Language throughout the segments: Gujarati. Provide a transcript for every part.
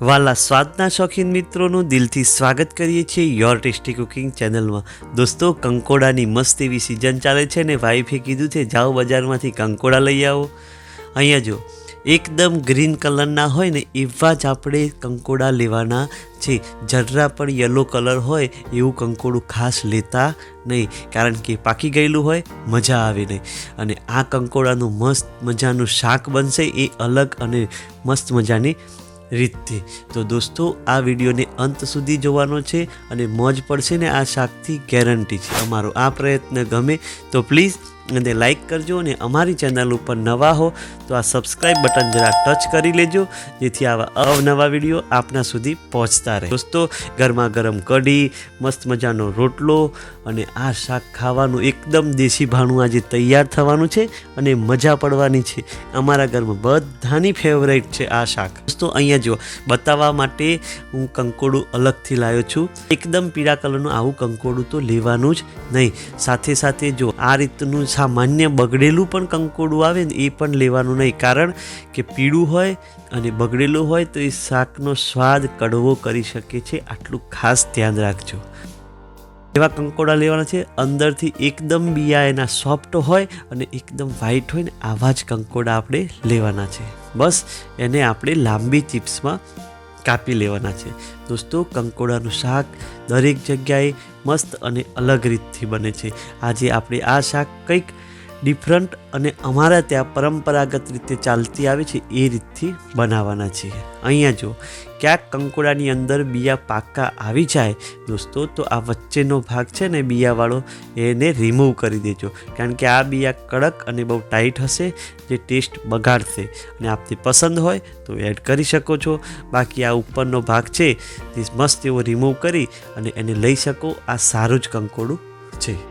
વાલા સ્વાદના શોખીન મિત્રોનું દિલથી સ્વાગત કરીએ છીએ યોર ટેસ્ટી કુકિંગ ચેનલમાં દોસ્તો, કંકોડાની મસ્ત એવી સિઝન ચાલે છે ને વાઈફે કીધું છે, જાઓ બજારમાંથી કંકોડા લઈ આવો. અહીંયા જો એકદમ ગ્રીન કલરના હોય ને એવા જ આપણે કંકોડા લેવાના છે. જરા પણ યલો કલર હોય એવું કંકોડું ખાસ લેતા નહીં, કારણ કે પાકી ગયેલું હોય, મજા આવે નહીં. અને આ કંકોડાનું મસ્ત મજાનું શાક બનશે એ અલગ અને મસ્ત મજાની રીતથી. તો દોસ્તો, આ વિડીયોને અંત સુધી જોવાનો છે અને મોજ પડશે ને આ શાકથી ગેરંટી છે. અમારો આ પ્રયત્ન ગમે તો પ્લીઝ અને લાઈક કરજો અને અમારી ચેનલ ઉપર નવા હો તો આ સબસ્ક્રાઈબ બટન જરા ટચ કરી લેજો, જેથી આવા અવનવા વીડિયો આપના સુધી પહોંચતા રહે. દોસ્તો ગરમા ગરમ કઢી, મસ્ત મજાનો રોટલો અને આ શાક ખાવાનું એકદમ દેશી ભાણું આજે તૈયાર થવાનું છે અને મજા પડવાની છે. અમારા ઘરમાં બધાની ફેવરેટ છે આ શાક. દોસ્તો, અહીંયા જો બતાવવા માટે હું કંકોડું અલગથી લાવ્યો છું. એકદમ પીળા કલરનું આવું કંકોડું તો લેવાનું જ નહીં. સાથે સાથે જો આ રીતનું સામાન્ય બગડેલું પણ કંકોડું આવે ને એ પણ લેવાનું નહીં. કારણ કે પીળું હોય અને બગડેલું હોય તો એ શાકનો સ્વાદ કડવો કરી શકે છે. આટલું ખાસ ધ્યાન રાખજો. એવા કંકોડા લેવાના છે. અંદરથી એકદમ બિયા એના સોફ્ટ હોય અને એકદમ વ્હાઈટ હોય ને આવા જ કંકોડા આપણે લેવાના છે. બસ, એને આપણે લાંબી ચિપ્સમાં કાપી લેવાના છે. દોસ્તો, કંકોડાનું શાક દરેક જગ્યાએ મસ્ત અને અલગ રીતથી બને છે. આજે આપણે આ શાક કંઈક ડિફરન્ટ અને અમારા ત્યાં પરંપરાગત રીતે ચાલતી આવે છે, એ રીતથી બનાવવાના છીએ અહીંયા જો ક્યાંક કંકોડાની અંદર બિયા પાકા આવી જાય, દોસ્તો, તો આ વચ્ચેનો ભાગ છે ને, બિયાવાળો, એને રિમૂવ કરી દેજો. કારણ કે આ બિયા કડક અને બહુ ટાઈટ હશે, જે ટેસ્ટ બગાડશે. અને આપને પસંદ હોય, તો એડ કરી શકો છો. બાકી આ ઉપરનો ભાગ છે, તે મસ્ત એવો રિમૂવ કરી અને એને લઈ શકો, આ સારું જ કંકોડું છે.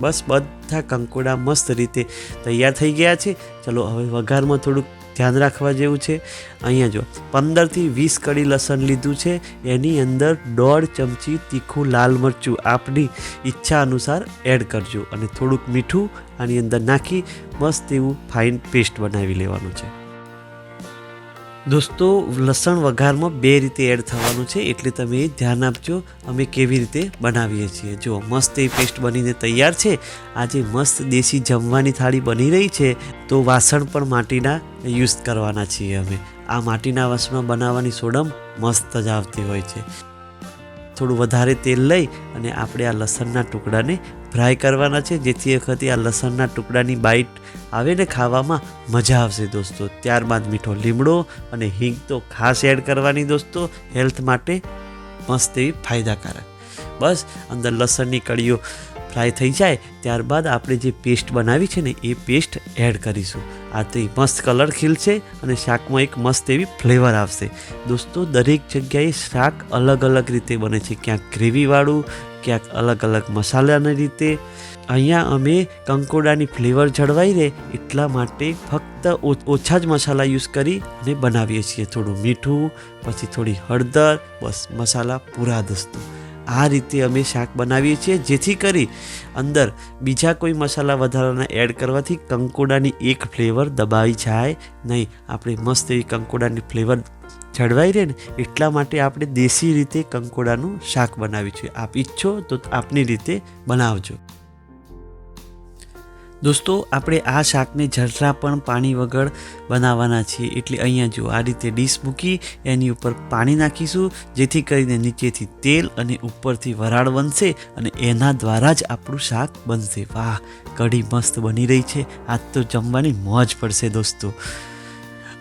બસ બધા કંકોડા મસ્ત રીતે તૈયાર થઈ ગયા છે. ચલો હવે વઘારમાં થોડુંક ધ્યાન રાખવા જેવું છે. અહીંયા જો, પંદરથી વીસ કડી લસણ લીધું છે. એની અંદર દોઢ ચમચી તીખું લાલ મરચું આપની ઈચ્છા અનુસાર એડ કરજો. અને થોડુંક મીઠું આની અંદર નાખી મસ્ત એવું ફાઇન પેસ્ટ બનાવી લેવાનું છે. દોસ્તો, લસણ વઘારમાં બે રીતે એડ થવાનું છે. એટલે તમે ધ્યાન આપજો, અમે કેવી રીતે બનાવીએ છીએ. જો મસ્ત એ પેસ્ટ બનીને તૈયાર છે, આજે મસ્ત દેશી જમવાની થાળી બની રહી છે, તો વાસણ પણ માટીના યુઝ કરવાના છીએ અમે. આ માટીના વાસણમાં બનાવવાની સોડમ મસ્ત જ આવતી હોય છે. થોડું વધારે તેલ લઈ અને આપણે આ લસણના ટુકડાને ફ્રાય કરવાના છે. જેથી વખતે આ લસણના ટુકડાની બાઈટ આવે ને ખાવામાં મજા આવશે દોસ્તો. ત્યારબાદ મીઠો લીમડો અને હિંગ તો ખાસ એડ કરવાની દોસ્તો. હેલ્થ માટે મસ્ત એવી ફાયદાકારક. બસ, અંદર લસણની કળીઓ ફ્રાય થઈ જાય, ત્યારબાદ આપણે જે પેસ્ટ બનાવી છે ને, એ પેસ્ટ એડ કરીશું. આ તે મસ્ત કલર ખીલશે અને શાકમાં એક મસ્ત એવી ફ્લેવર આવશે. દોસ્તો, દરેક જગ્યાએ શાક અલગ અલગ રીતે બને છે. ક્યાંક ગ્રેવીવાળું, ક્યાંક અલગ અલગ મસાલાની રીતે. અહીંયા અમે કંકોડાની ફ્લેવર જળવાઈ રહે એટલા માટે ફક્ત ઓછા જ મસાલા યુઝ કરી અને બનાવીએ છીએ. થોડું મીઠું, પછી થોડી હળદર, બસ મસાલા પૂરા દોસ્તો. આ રીતે અમે શાક બનાવીએ છીએ, જેથી કરી અંદર બીજા કોઈ મસાલા વધારાના એડ કરવાથી કંકોડાની એક ફ્લેવર દબાઈ જાય નહીં. આપણે મસ્ત એવી કંકોડાની ફ્લેવર જળવાઈ રહે ને એટલા માટે આપણે દેશી રીતે કંકોડાનું શાક બનાવ્યું છે. આપ ઈચ્છો તો આપની રીતે બનાવજો. દોસ્તો, આપણે આ શાકને જરા પણ પાણી વગર બનાવવાના છીએ. એટલે અહીંયા જો આ રીતે ડીશ મૂકી, એની ઉપર પાણી નાખીશું, જેથી કરીને નીચેથી તેલ અને ઉપરથી વરાળ બનશે અને એના દ્વારા જ આપણું શાક બનશે. વાહ, કઢી મસ્ત બની રહી છે. આજ તો જમવાની મોજ પડશે દોસ્તો.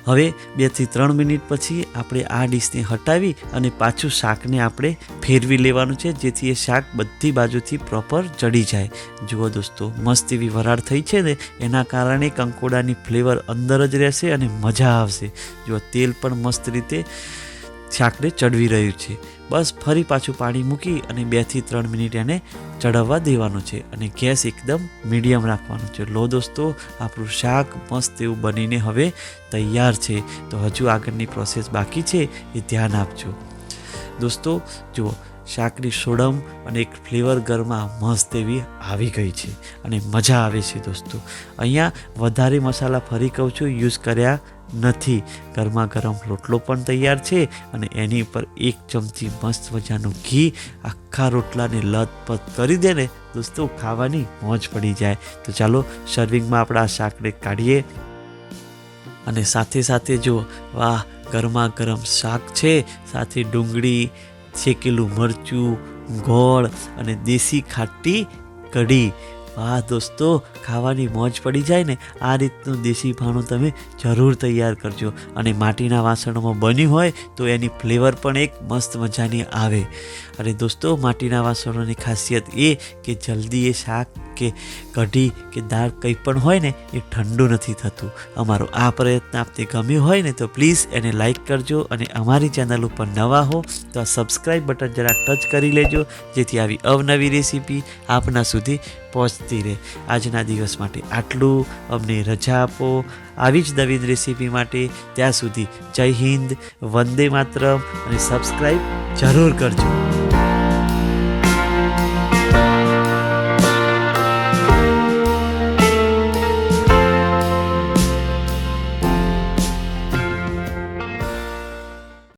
હવે બેથી ત્રણ મિનિટ પછી આપણે આ ડીશને હટાવી અને પાછું શાકને આપણે ફેરવી લેવાનું છે, જેથી એ શાક બધી બાજુથી પ્રોપર ચડી જાય. જુઓ દોસ્તો, મસ્ત એવી વરાળ થઈ છે ને, એના કારણે કંકોડાની ફ્લેવર અંદર જ રહેશે અને મજા આવશે. જુઓ, તેલ પણ મસ્ત રીતે શાકને ચડવી રહ્યું છે. બસ ફરી પાછું પાણી મૂકી અને બેથી ત્રણ મિનિટ એને ચડવવા દેવાનું છે અને ગેસ એકદમ મીડિયમ રાખવાનો છે. લો દોસ્તો, આપણું શાક મસ્ત એવું બનીને હવે તૈયાર છે. તો હજુ આગળની પ્રોસેસ બાકી છે એ ધ્યાન આપજો. દોસ્તો, જુઓ, શાકની સોડમ અને એક ફ્લેવર ગરમાં મસ્ત એવી આવી ગઈ છે અને મજા આવે છે દોસ્તો. અહીંયા વધારે મસાલા ફરી કહું છું યુઝ કર્યા નથી. ગરમા ગરમ રોટલો પણ તૈયાર છે અને એની ઉપર એક ચમચી મસ્ત મજાનું ઘી, આખા રોટલાને લથપથ કરી દે ને દોસ્તો, ખાવાની મોજ પડી જાય. તો ચાલો સર્વિંગમાં આપણા શાકને કાઢીએ. અને સાથે સાથે જો, વાહ ગરમા ગરમ શાક છે, સાથે ડુંગળી, શેકેલું મરચું, ગોળ અને દેશી ખાટી કઢી. વાહ દોસ્તો, ખાવાની મોજ પડી જાય ને, આ રીતનું દેશી ભાણું તમે જરૂર તૈયાર કરજો. અને માટીના વાસણોમાં બન્યું હોય તો એની ફ્લેવર પણ એક મસ્ત મજાની આવે. અને દોસ્તો, માટીના વાસણોની ખાસિયત એ કે જલ્દી એ શાક કે કઢી કે દાળ કંઈ પણ હોય ને, એ ઠંડુ નથી થતું. અમારો આ પ્રયત્ન આપને ગમ્યો હોય ને, તો પ્લીઝ એને લાઈક કરજો અને અમારી ચેનલ ઉપર નવા હો, તો આ સબસ્ક્રાઈબ બટન જરા ટચ કરી લેજો, જેથી આવી અવનવી રેસીપી આપના સુધી પહોંચતી રહે આજના દિવસ માટે. આટલું અમને રજા આપો. આવી જ નવીન રેસીપી માટે ત્યાં સુધી જય હિન્દ, વંદે માતરમ અને સબસ્ક્રાઈબ જરૂર કરજો.